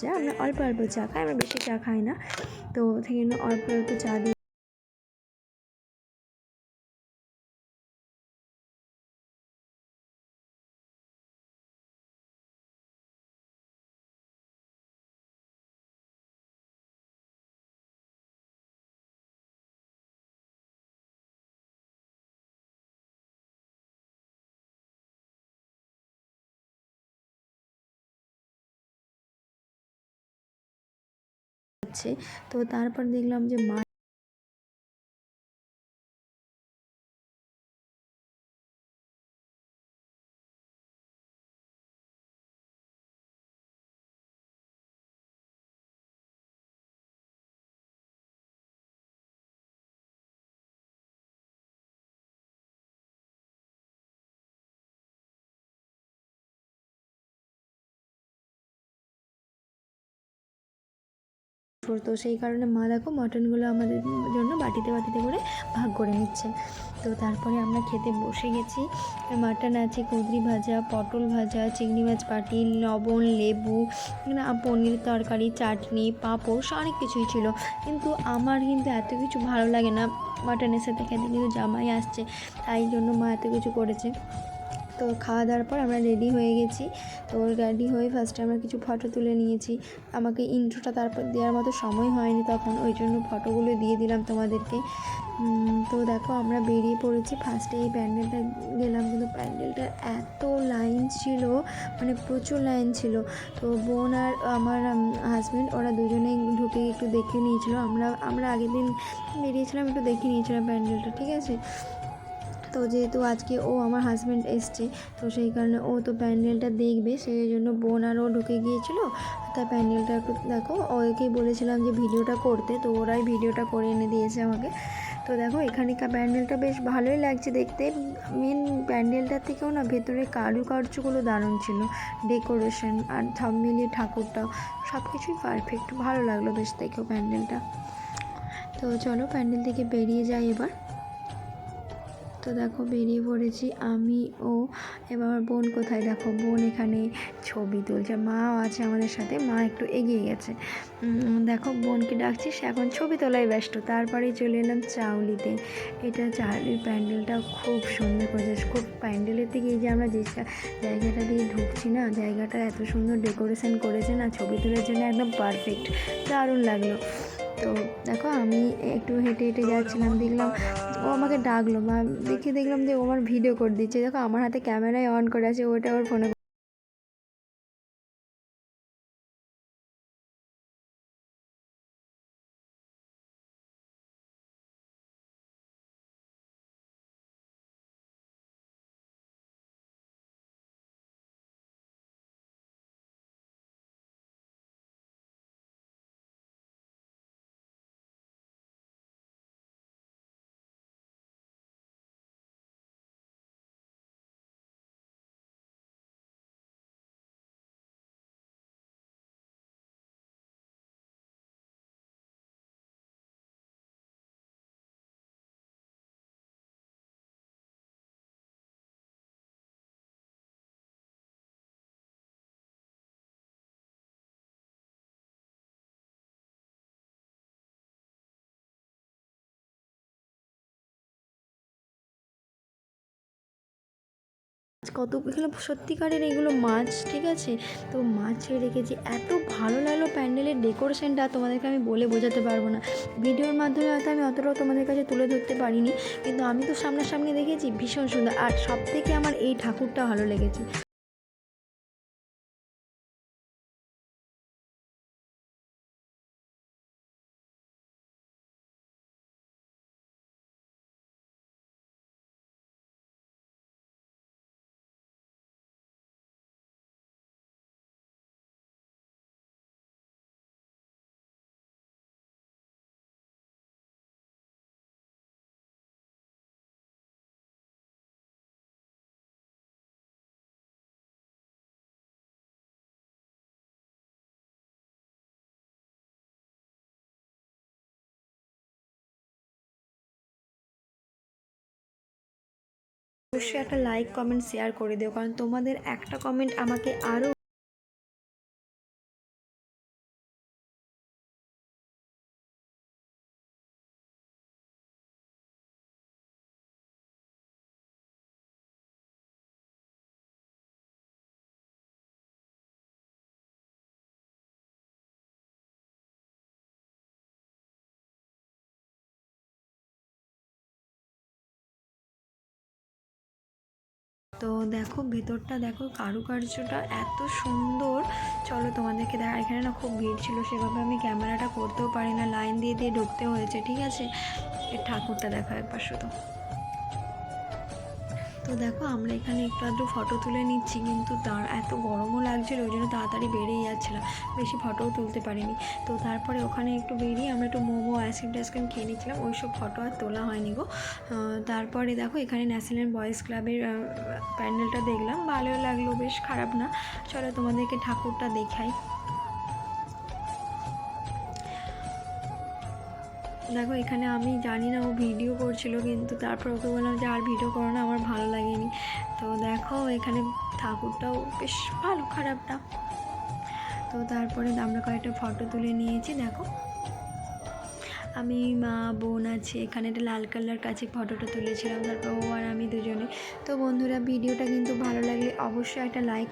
চা আমরা অল্প অল্প চা খাই, আমরা বেশি চা খাই না। তো সেই জন্য অল্প অল্প চা দিয়ে হচ্ছে তো তারপর দেখলাম যে মা তো সেই কারণে মা দেখো মটনগুলো আমাদের জন্য বাটিতে বাটিতে করে ভাগ করে নিচ্ছে। তো তারপরে আমরা খেতে বসে গেছি। মাটন আছে, কুঁদরি ভাজা, পটল ভাজা, চিংড়ি মাছ পাটি লবণ, লেবু পনির তরকারি, চাটনি, পাঁপড় অনেক কিছুই ছিল। কিন্তু আমার কিন্তু এত কিছু ভালো লাগে না মাটনের সাথে খেতে, কিন্তু জামাই আসছে, তাই জন্য মা এত কিছু করেছে। তো খাওয়া দাওয়ার পর আমরা রেডি হয়ে গেছি। তো রেডি হয়ে ফার্স্টে আমরা কিছু ফটো তুলে নিয়েছি। আমাকে ইন্ট্রোটা তারপর দেওয়ার মতো সময় হয়নি তখন, ওই জন্য ফটোগুলো দিয়ে দিলাম তোমাদেরকে। তো দেখো আমরা বেরিয়ে পড়েছি। ফার্স্টে এই প্যান্ডেলটা গেলাম, কিন্তু প্যান্ডেলটার এত লাইন ছিল মানে প্রচুর লাইন ছিল। তো বোন আর আমার হাজব্যান্ড ওরা দুজনেই ঢুকে একটু দেখে নিয়েছিল। আমরা আমরা আগের দিন বেরিয়েছিলাম, একটু দেখে নিয়েছিলাম প্যান্ডেলটা, ঠিক আছে? তো যেহেতু আজকে ও আমার হাজব্যান্ড এসছে, তো সেই কারণে ও তো প্যান্ডেলটা দেখবে, সেই জন্য বোন আর ও ঢুকে গিয়েছিল। তা প্যান্ডেলটা একটু দেখো ওকেই বলেছিলাম যে ভিডিওটা করতে, তো ওরাই ভিডিওটা করে এনে দিয়েছে আমাকে। তো দেখো, এখানকার প্যান্ডেলটা বেশ ভালোই লাগছে দেখতে। মেন প্যান্ডেলটার থেকেও না ভেতরে কারুকার্যগুলো দারুণ ছিল ডেকোরেশন আর সব মিলিয়ে ঠাকুরটাও সব কিছুই পারফেক্ট ভালো লাগল বেশ দেখেও প্যান্ডেলটা। তো চলো প্যান্ডেল থেকে বেরিয়ে যাই এবার। তো দেখো বেরিয়ে পড়েছি আমি ও এবার বোন কোথায়? দেখো বোন এখানে ছবি তুলছে, মাও আছে আমাদের সাথে, মা একটু এগিয়ে গেছে। দেখো বোনকে ডাকছি, সে এখন ছবি তোলায় ব্যস্ত। তারপরেই চলে এলাম চাউলিতে। এটা চাউলির প্যান্ডেলটা খুব সুন্দর করেছে। খুব প্যান্ডেলের থেকে এই যে আমরা যে জায়গাটা দিয়ে ঢুকছি না, জায়গাটা এত সুন্দর ডেকোরেশন করেছে না, ছবি তোলার জন্য একদম পারফেক্ট। দারুণ লাগল। তো দেখো আমি একটু হেঁটে হেঁটে যাচ্ছিলাম, দেখলাম ও আমাকে ডাকলো বা দেখে দেখলাম যে ও আমার ভিডিও করে দিচ্ছে। দেখো আমার হাতে ক্যামেরায় অন করে আছে, ওটা ওর ফোনে কত এগুলো সত্যিকারের এইগুলো মাছ, ঠিক আছে? তো মাছ রেখেছি। এত ভালো লাগল প্যান্ডেলের ডেকোরেশনটা, তোমাদেরকে আমি বলে বোঝাতে পারব না। ভিডিওর মাধ্যমে হয়তো আমি অতটাও তোমাদের কাছে তুলে ধরতে পারিনি, কিন্তু আমি তো সামনাসামনি দেখেছি, ভীষণ সুন্দর। আর সব থেকে আমার এই ঠাকুরটা ভালো লেগেছে। অবশ্যই একটা লাইক কমেন্ট শেয়ার করে দিও। কারণ তোমাদের একটা কমেন্ট আমাকে আরও তো দেখো, ভেতরটা দেখো, কারুকার্যটা এত সুন্দর। চলো তোমাদেরকে দেখা, এখানে না খুব ভিড় ছিল, সেভাবে আমি ক্যামেরাটা করতেও পারি না লাইন দিয়ে দিয়ে ঢুকতে হয়েছে, ঠিক আছে? ঠাকুরটা দেখো একবার শুধু। তো দেখো, আমরা এখানে একটু আধটু ফটো তুলে নিচ্ছি, কিন্তু তার এত গরমও লাগছিল ওই জন্য তাড়াতাড়ি বেরিয়ে যাচ্ছিলাম। বেশি ফটোও তুলতে পারিনি। তো তারপরে ওখানে একটু বেরিয়ে আমরা একটু মোমো আইসক্রিম টাইসক্রিম খেয়ে নিচ্ছিলাম। ওই সব ফটো আর তোলা হয়নি গো। তারপরে দেখো, এখানে ন্যাশনাল বয়েজ ক্লাবের প্যান্ডেলটা দেখলাম। ভালোই লাগল, বেশ খারাপ না। চলো তোমাদেরকে ঠাকুরটা দেখাই। দেখো, এখানে আমি জানি না ও ভিডিও করছিল, কিন্তু তারপর ওকে বললাম যে, আর ভিডিও করো না, আমার ভালো লাগেনি। তো দেখো, এখানে ঠাকুরটাও বেশ ভালো, খারাপ না? তো তারপরে আমরা কয়েকটা ফটো তুলে নিয়েছি, দেখো। আমি, মা, বোন আছে, এখানে একটা লাল কালার কাছে ফটোটা তুলেছিলাম, তারপর ও আর আমি দুজনে। তো বন্ধুরা, ভিডিওটা কিন্তু ভালো লাগলে অবশ্যই একটা লাইক